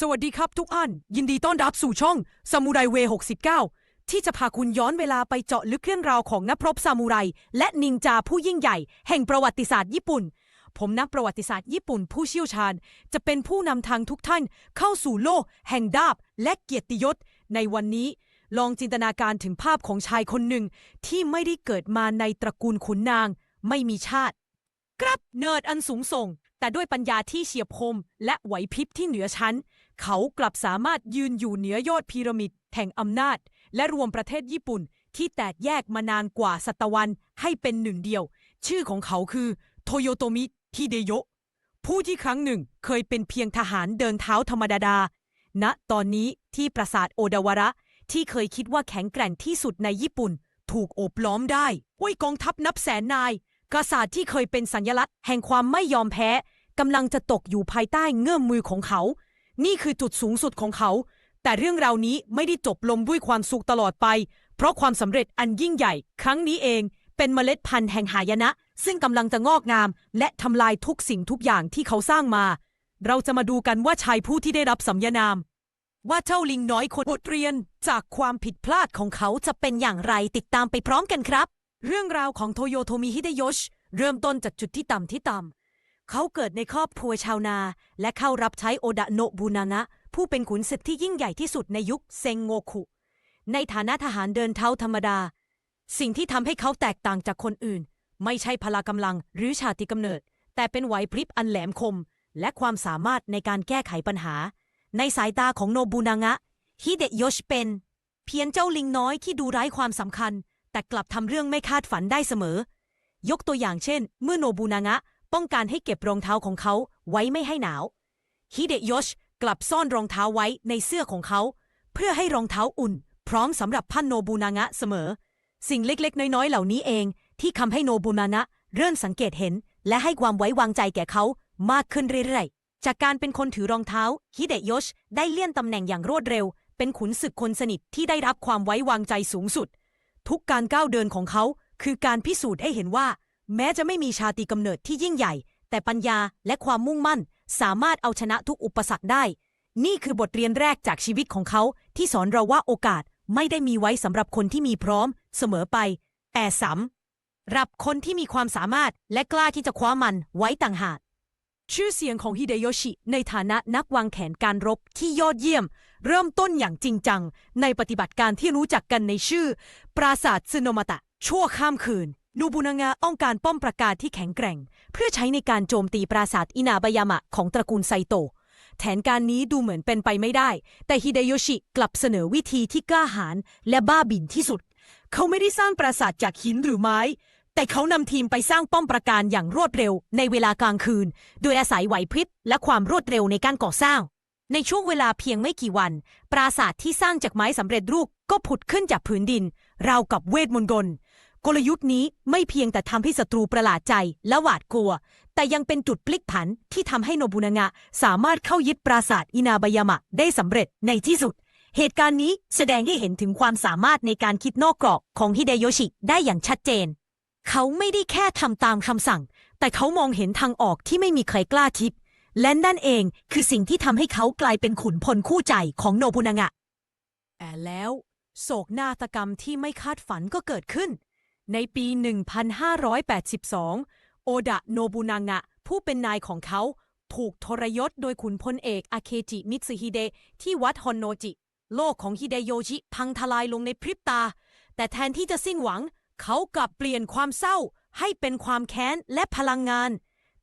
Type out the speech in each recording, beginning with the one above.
สวัสดีครับทุกท่าน ยินดีต้อนรับสู่ช่องซามูไรเว69 ที่จะพาคุณย้อนเวลาไปเจาะลึกเรื่องราวของนักรบซามูไร และนินจาผู้ยิ่งใหญ่ แห่งประวัติศาสตร์ญี่ปุ่น ผมนักประวัติศาสตร์ญี่ปุ่นผู้เชี่ยวชาญ จะเป็นผู้นำทางทุกท่านเข้าสู่โลก แห่งดาบ และเกียรติยศ ในวันนี้ ลองจินตนาการถึงภาพของชายคนหนึ่ง ที่ไม่ได้เกิดมาในตระกูลขุนนาง ไม่มีชาติ ครับเนิร์ดอันสูงส่ง แต่ด้วยปัญญาที่เฉียบคมและไหวพริบที่เหนือชั้น เขากลับสามารถยืนอยู่เหนือยอดพีระมิดแห่งอำนาจ และรวมประเทศญี่ปุ่นที่แตกแยกมานานกว่าศตวรรษให้เป็นหนึ่งเดียว ชื่อของเขาคือโทโยโตมิฮิเดโยะผู้ที่ครั้งหนึ่งเคยเป็นเพียงทหารเดินเท้าธรรมดาดาณตอนนี้ที่ปราสาทโอดาวระ ที่เคยคิดว่าแข็งแกร่งที่สุดในญี่ปุ่น ถูกโอบล้อมได้ด้วยกองทัพนับแสนนาย กษัตริย์ที่เคยเป็นสัญลักษณ์แห่งความไม่ยอมแพ้กำลังจะตกอยู่ภายใต้เงื่อมมือของเขา นี่คือจุดสูงสุดของเขา แต่เรื่องราวนี้ไม่ได้จบลงด้วยความสุขตลอดไป เพราะความสำเร็จอันยิ่งใหญ่ ครั้งนี้เองเป็นเมล็ดพันธุ์แห่งหายนะ ซึ่งกำลังจะงอกงาม และทำลายทุกสิ่งทุกอย่างที่เขาสร้างมา เราจะมาดูกันว่าชายผู้ที่ได้รับสัญญานาม ว่าเจ้าลิงน้อยคนบทเรียน จากความผิดพลาดของเขาจะเป็นอย่างไรติดตามไปพร้อมกันครับ เรื่องราวของโทโยโทมิฮิเดโยชเริ่มต้นจากจุดที่ต่ำที่ต่ำ เขาเกิดในครอบครัวชาวนา และเข้ารับใช้โอดะโนบูนางะผู้เป็นขุนศึกที่ยิ่งใหญ่ที่สุดในยุคเซงโงคุ ในฐานะทหารเดินเท้าธรรมดา สิ่งที่ทำให้เขาแตกต่างจากคนอื่น ไม่ใช่พละกำลังหรือชาติกำเนิด แต่เป็นไหวพริบอันแหลมคม และความสามารถในการแก้ไขปัญหา ในสายตาของโนบุนางะฮิเดโยชเป็น เพียงเจ้าลิงน้อยที่ดูไร้ความสำคัญ แต่กลับทำเรื่องไม่คาดฝันได้เสมอ ยกตัวอย่างเช่น เมื่อโนบุนางะ ต้องการให้เก็บรองเท้าของเขาไว้ไม่ให้หนาวฮิเดโยชกลับซ่อนรองเท้าไว้ในเสื้อของเขา เพื่อให้รองเท้าอุ่น พร้อมสำหรับพันโนบุนางะเสมอ สิ่งเล็กๆ น้อยๆ เหล่านี้เองที่ทำให้โนบุนางะเริ่มสังเกตเห็น และให้ความไว้วางใจแก่เขามากขึ้นเรื่อยๆ จากการเป็นคนถือรองเท้าฮิเดโยชได้เลื่อนตำแหน่งอย่างรวดเร็ว เป็นขุนศึกคนสนิทที่ได้รับความไว้วางใจสูงสุด ทุกการก้าวเดินของเขาคือการพิสูจน์ให้เห็นว่า แม้จะไม่มีชาติกำเนิดที่ยิ่งใหญ่ แต่ปัญญาและความมุ่งมั่น สามารถเอาชนะทุกอุปสรรคได้ นี่คือบทเรียนแรกจากชีวิตของเขา ที่สอนเราว่าโอกาสไม่ได้มีไว้สำหรับคนที่มีพร้อม เสมอไป แต่สำรับคนที่มีความสามารถและกล้าที่จะคว้ามันไว้ต่างหากชื่อเสียงของฮิเดโยชิ ในฐานะนักวางแผนการรบที่ยอดเยี่ยม เริ่มต้นอย่างจริงจัง ในปฏิบัติการที่รู้จักกันในชื่อ ปราสาทซึโนมตะ ชั่วข้ามคืน นูบุนางาต้องการป้อมปราการที่แข็งแกร่ง เพื่อใช้ในการโจมตีปราสาทอินาบายามะของตระกูลไซโตแผนการนี้ดูเหมือนเป็นไปไม่ได้ แต่ฮิเดโยชิกลับเสนอวิธีที่กล้าหาญและบ้าบิ่นที่สุด เขาไม่ได้สร้างปราสาทจากหินหรือไม้ แต่เขานำทีมไปสร้างป้อมปราการอย่างรวดเร็วในเวลากลางคืน โดยอาศัยไหวพริบและความรวดเร็วในการก่อสร้าง ในช่วงเวลาเพียงไม่กี่วัน ปราสาทที่สร้างจากไม้สำเร็จรูปก็ผุดขึ้นจากผืนดิน ราวกับเวทมนต์ กลยุทธ์นี้ไม่เพียงแต่ทำให้ศัตรูประหลาดใจและหวาดกลัว แต่ยังเป็นจุดพลิกผันที่ทำให้โนบุนางะสามารถเข้ายึดปราสาทอินาบายามะได้สำเร็จในที่สุด เหตุการณ์นี้แสดงให้เห็นถึงความสามารถในการคิดนอกกรอบของฮิเดโยชิได้อย่างชัดเจน เขาไม่ได้แค่ทำตามคำสั่ง แต่เขามองเห็นทางออกที่ไม่มีใครกล้าคิด และนั่นเองคือสิ่งที่ทำให้เขากลายเป็นขุนพลคู่ใจของโนบุนางะแต่แล้วโศกนาฏกรรมที่ไม่คาดฝันก็เกิดขึ้น ในปี 1582 โอดะโนบุนางะ ผู้เป็นนายของเขา ถูกทรยศโดยขุนพลเอกอาเคจิมิตสึฮิเดะที่วัดฮอนโนจิ โลกของฮิเดโยชิพังทลายลงในพริบตา แต่แทนที่จะสิ้นหวัง เขากลับเปลี่ยนความเศร้า ให้เป็นความแค้นและพลังงาน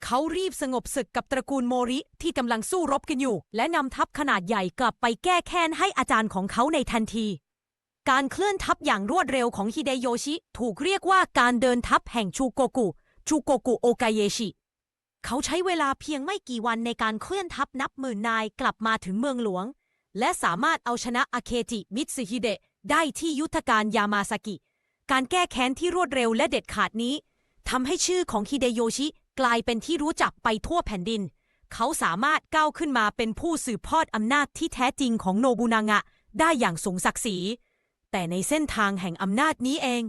เขารีบสงบศึกกับตระกูลโมริที่กำลังสู้รบกันอยู่ และนำทัพขนาดใหญ่กลับไปแก้แค้นให้อาจารย์ของเขาในทันที การเคลื่อนทัพอย่างรวดเร็วของฮิเดโยชิ ถูกเรียกว่าการเดินทัพแห่งชูโกกุ ชูโกกุโอกาเยชิ เขาใช้เวลาเพียงไม่กี่วันในการเคลื่อนทัพนับหมื่นนายกลับมาถึงเมืองหลวง และสามารถเอาชนะอาเคจิมิตสึฮิเดะได้ที่ยุทธการยามาซากิ การแก้แค้นที่รวดเร็วและเด็ดขาดนี้ทำให้ชื่อของฮิเดโยชิกลายเป็นที่รู้จักไปทั่วแผ่นดิน เขาสามารถก้าวขึ้นมาเป็นผู้สืบทอดอำนาจที่แท้จริงของโนบุนางะ ได้อย่างสงศักดิ์ศรี แต่ในเส้นทางแห่งอำนาจนี้เอง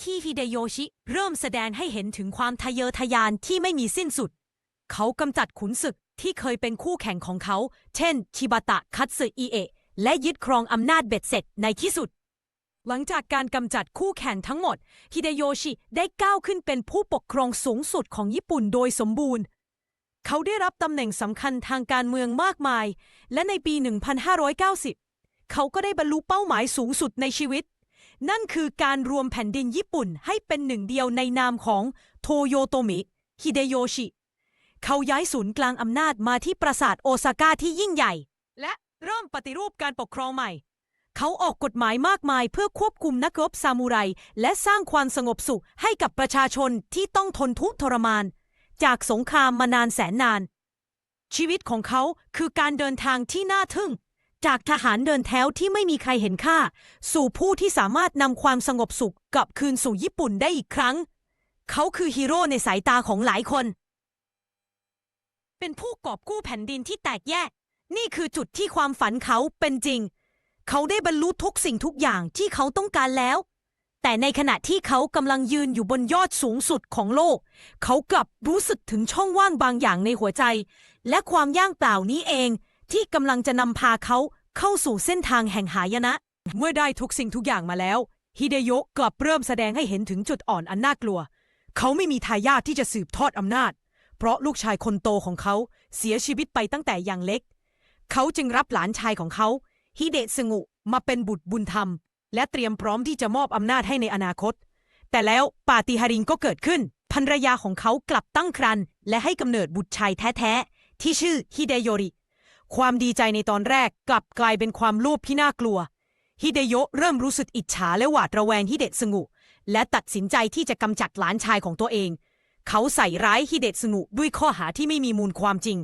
คีฮิเดโยชิเริ่มแสดงให้เห็นถึงความทะเยอทะยานที่ไม่มีสิ้นสุด เขากำจัดขุนศึกที่เคยเป็นคู่แข่งของเขา เช่น ชิบาตะคัตสึอิเอะ และยึดครองอำนาจเบ็ดเสร็จในที่สุด หลังจากการกำจัดคู่แข่งทั้งหมด ฮิเดโยชิได้ก้าวขึ้นเป็นผู้ปกครองสูงสุดของญี่ปุ่นโดยสมบูรณ์ เขาได้รับตำแหน่งสำคัญทางการเมืองมากมาย และในปี 1590 เขาก็ได้บรรลุเป้าหมายสูงสุดในชีวิต นั่นคือการรวมแผ่นดินญี่ปุ่นให้เป็นหนึ่งเดียวในนามของโทโยโตมิ ฮิเดโยชิ เขาย้ายศูนย์กลางอำนาจมาที่ปราสาทโอซาก้าที่ยิ่งใหญ่ และเริ่มปฏิรูปการปกครองใหม่ เขาออกกฎหมายมากมายเพื่อควบคุมนักรบซามูไรและสร้างความสงบสุขให้กับประชาชนที่ต้องทนทุกข์ทรมาน จากสงครามมานานแสนนาน ชีวิตของเขาคือการเดินทางที่น่าทึ่ง จากทหารเดินแถวที่ไม่มีใครเห็นค่า สู่ผู้ที่สามารถนำความสงบสุขกลับคืนสู่ญี่ปุ่นได้อีกครั้ง เขาคือฮีโร่ในสายตาของหลายคน เป็นผู้กอบกู้แผ่นดินที่แตกแยก นี่คือจุดที่ความฝันเขาเป็นจริง เขาได้บรรลุทุกสิ่งทุกอย่างที่เขาต้องการแล้ว แต่ในขณะที่เขากำลังยืนอยู่บนยอดสูงสุดของโลก เขากลับรู้สึกถึงช่องว่างบางอย่างในหัวใจ และความย่างเปล่านี้เองที่กำลังจะนำพาเขา เข้าสู่เส้นทางแห่งหายนะ เมื่อได้ทุกสิ่งทุกอย่างมาแล้ว ฮิเดโยะกลับเริ่มแสดงให้เห็นถึงจุดอ่อนอันน่ากลัว เขาไม่มีทายาทที่จะสืบทอดอำนาจ เพราะลูกชายคนโตของเขาเสียชีวิตไปตั้งแต่ยังเล็ก เขาจึงรับหลานชายของเขาฮิเดะสงุมาเป็นบุตรบุญธรรม และเตรียมพร้อมที่จะมอบอำนาจให้ในอนาคต แต่แล้วปาฏิหาริย์ก็เกิดขึ้นภรรยาของเขากลับตั้งครรภ์และให้กำเนิดบุตรชายแท้ๆที่ชื่อฮิเดโยริ ความดีใจในตอนแรกกลับกลายเป็นความโลภที่น่ากลัว ฮิเดโยะเริ่มรู้สึกอิจฉาและหวาดระแวงฮิเดะสงุ และตัดสินใจที่จะกำจัดหลานชายของตัวเอง เขาใส่ร้ายฮิเดะสงุด้วยข้อหาที่ไม่มีมูลความจริง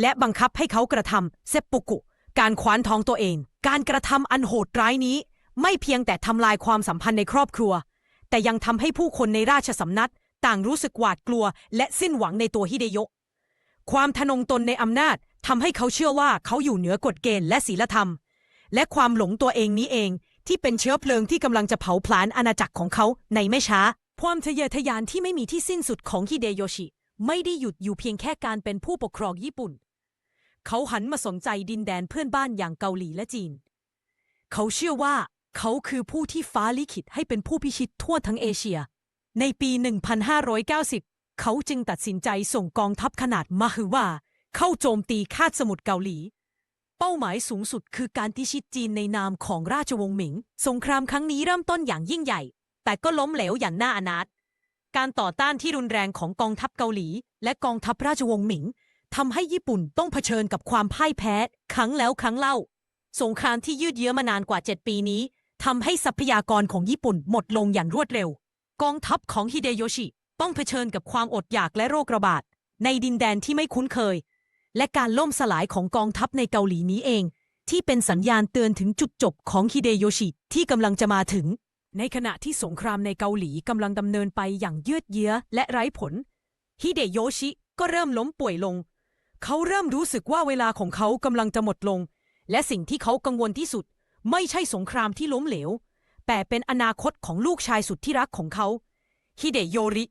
และบังคับให้เขากระทำเซปปุกุ การคว้านท้องตัวเอง การกระทำอันโหดร้ายนี้ ไม่เพียงแต่ทำลายความสัมพันธ์ในครอบครัว แต่ยังทำให้ผู้คนในราชสำนักต่างรู้สึกหวาดกลัว และสิ้นหวังในตัวฮิเดโยะความทะนงตนในอำนาจ ทำให้เขาเชื่อว่าเขาอยู่เหนือกฎเกณฑ์และศีลธรรม และความหลงตัวเองนี้เอง ที่เป็นเชื้อเพลิงที่กำลังจะเผาผลาญอาณาจักรของเขาในไม่ช้า ความทะเยอทะยานที่ไม่มีที่สิ้นสุดของฮิเดโยชิ ไม่ได้หยุดอยู่เพียงแค่การเป็นผู้ปกครองญี่ปุ่น เขาหันมาสนใจดินแดนเพื่อนบ้านอย่างเกาหลีและจีน เขาเชื่อว่าเขาคือผู้ที่ฟ้าลิขิตให้เป็นผู้พิชิตทั่วทั้งเอเชีย ในปี 1590 เขาจึงตัดสินใจส่งกองทัพขนาดมหึว่า เข้าโจมตีคาดสมุทรเกาหลี เป้าหมายสูงสุดคือการพิชิตจีนในนามของราชวงศ์หมิง สงครามครั้งนี้เริ่มต้นอย่างยิ่งใหญ่ แต่ก็ล้มเหลวอย่างน่าอนาถการต่อต้านที่รุนแรงของกองทัพเกาหลี และกองทัพราชวงศ์หมิงทำให้ญี่ปุ่นต้องเผชิญกับความพ่ายแพ้ ครั้งแล้วครั้งเล่า สงครามที่ยืดเยื้อมานานกว่า 7 ปีนี้ทำให้ทรัพยากรของญี่ปุ่นหมดลงอย่างรวดเร็ว กองทัพของฮิเดโยชิ ต้องเผชิญกับความอดอยากและโรคระบาด ในดินแดนที่ไม่คุ้นเคย และการล่มสลายของกองทัพในเกาหลีนี้เอง ที่เป็นสัญญาณเตือนถึงจุดจบของฮิเดโยชิที่กำลังจะมาถึง ในขณะที่สงครามในเกาหลีกำลังดำเนินไปอย่างยืดเยื้อและไร้ผลฮิเดโยชิก็เริ่มล้มป่วยลง เขาเริ่มรู้สึกว่าเวลาของเขากำลังจะหมดลง และสิ่งที่เขากังวลที่สุด ไม่ใช่สงครามที่ล้มเหลว แต่เป็นอนาคตของลูกชายสุดที่รักของเขาฮิเดโยริ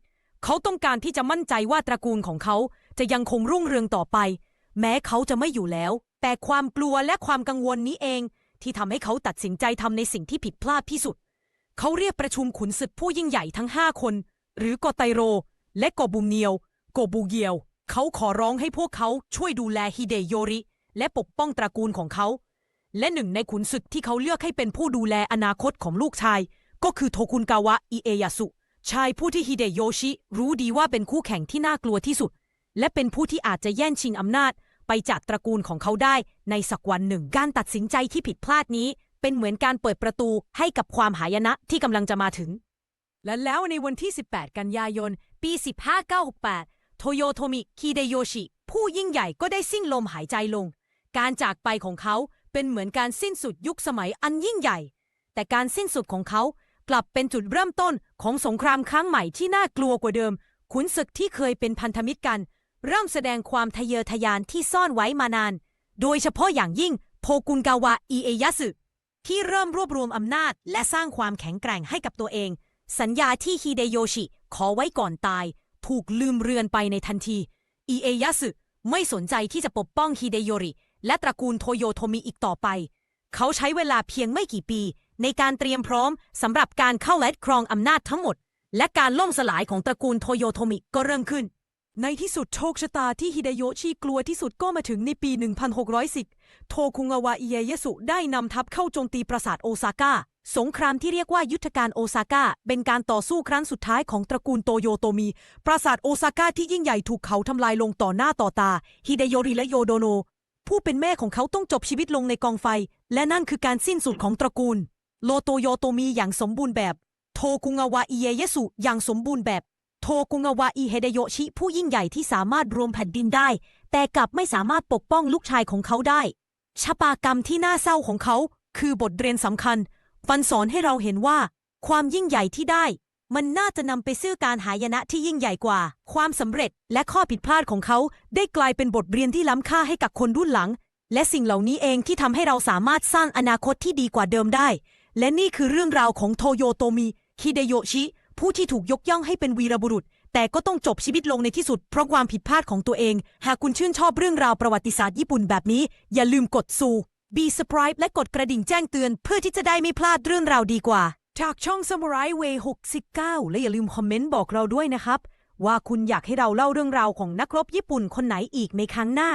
เขาต้องการที่จะมั่นใจว่าตระกูลของเขาจะยังคงรุ่งเรืองต่อไป แม้เขาจะไม่อยู่แล้ว แต่ความกลัวและความกังวลนี้เอง ที่ทำให้เขาตัดสินใจทำในสิ่งที่ผิดพลาดที่สุด เขาเรียกประชุมขุนศึกผู้ยิ่งใหญ่ทั้งห้าคน หรือโกไตโร และโกบุมเนียวโกบูเกียว เขาขอร้องให้พวกเขาช่วยดูแลฮิเดโยริ และปกป้องตระกูลของเขา และหนึ่งในขุนศึกที่เขาเลือกให้เป็นผู้ดูแลอนาคตของลูกชาย ก็คือโทคุนกาวะอิเอยาสุชายผู้ที่ฮิเดโยชิ รู้ดีว่าเป็นคู่แข่งที่น่ากลัวที่สุด และเป็นผู้ที่อาจจะแย่งชิงอำนาจ ไปจากตระกูลของเขาได้ในสักวันหนึ่ง การตัดสินใจที่ผิดพลาดนี้ เป็นเหมือนการเปิดประตูให้กับความหายนะที่กำลังจะมาถึง และแล้วในวันที่ 18 กันยายน ปี 1598โทโยโทมิ คิเดโยชิ ผู้ยิ่งใหญ่ก็ได้สิ้นลมหายใจลง การจากไปของเขาเป็นเหมือนการสิ้นสุดยุคสมัยอันยิ่งใหญ่ แต่การสิ้นสุดของเขากลับเป็นจุดเริ่มต้นของสงครามครั้งใหม่ที่น่ากลัวกว่าเดิม ขุนศึกที่เคยเป็นพันธมิตรกัน เริ่มแสดงความทะเยอทะยานที่ซ่อนไว้มานาน โดยเฉพาะอย่างยิ่งโพกุนกาวะอิเอยาสึที่เริ่มรวบรวมอำนาจและสร้างความแข็งแกร่งให้กับตัวเอง สัญญาที่ฮิเดโยชิ ขอไว้ก่อนตาย ถูกลืมเรือนไปในทันทีอิเอยาสึไม่สนใจที่จะปกป้องฮิเดโยริ และตระกูลโทโยโทมิอีกต่อไป เขาใช้เวลาเพียงไม่กี่ปี ในการเตรียมพร้อมสำหรับการเข้าและครองอำนาจทั้งหมด และการล่มสลายของตระกูลโทโยโทมิก็เริ่มขึ้น ในที่สุดโชคชะตาที่ฮิเดโยชิกลัวที่สุดก็มาถึงในปี 1610 โทคุงาวะอิเอยสุได้นำทัพเข้าโจมตีปราสาทโอซาก้า สงครามที่เรียกว่ายุทธการโอซาก้า เป็นการต่อสู้ครั้งสุดท้ายของตระกูลโตโยโตมิ ปราสาทโอซาก้าที่ยิ่งใหญ่ถูกเขาทำลายลงต่อหน้าต่อตา ฮิเดโยริและโยโดโน ผู้เป็นแม่ของเขาต้องจบชีวิตลงในกองไฟ และนั่นคือการสิ้นสุดของตระกูล โลโตโยโตมิอย่างสมบูรณ์แบบ โทคุงาวะอิเอยสุอย่างสมบูรณ์แบบ โทกุงาวะอิเฮเดโยชิ ผู้ยิ่งใหญ่ที่สามารถรวมแผ่นดินได้ แต่กลับไม่สามารถปกป้องลูกชายของเขาได้ ชะตากรรมที่น่าเศร้าของเขา คือบทเรียนสำคัญฟันสอนให้เราเห็นว่า ความยิ่งใหญ่ที่ได้ มันน่าจะนำไปซื้อการหายนะที่ยิ่งใหญ่กว่า ความสำเร็จและข้อผิดพลาดของเขา ได้กลายเป็นบทเรียนที่ล้ำค่าให้กับคนรุ่นหลัง และสิ่งเหล่านี้เองที่ทำให้เราสามารถสร้างอนาคตที่ดีกว่าเดิมได้ และนี่คือเรื่องราวของโทโยโตมิ ฮิเดโยชิ ผู้ที่ถูกยกย่องให้เป็นวีรบุรุษ แต่ก็ต้องจบชีวิตลงในที่สุดเพราะความผิดพลาดของตัวเอง หากคุณชื่นชอบเรื่องราวประวัติศาสตร์ญี่ปุ่นแบบนี้ อย่าลืมกดซูบีสปรายและกดกระดิ่งแจ้งเตือน เพื่อที่จะได้ไม่พลาดเรื่องราวดีกว่า จากช่อง Samurai Way 69 และอย่าลืมคอมเมนต์บอกเราด้วยนะครับ ว่าคุณอยากให้เราเล่าเรื่องราวของนักรบญี่ปุ่นคนไหนอีกในครั้งหน้า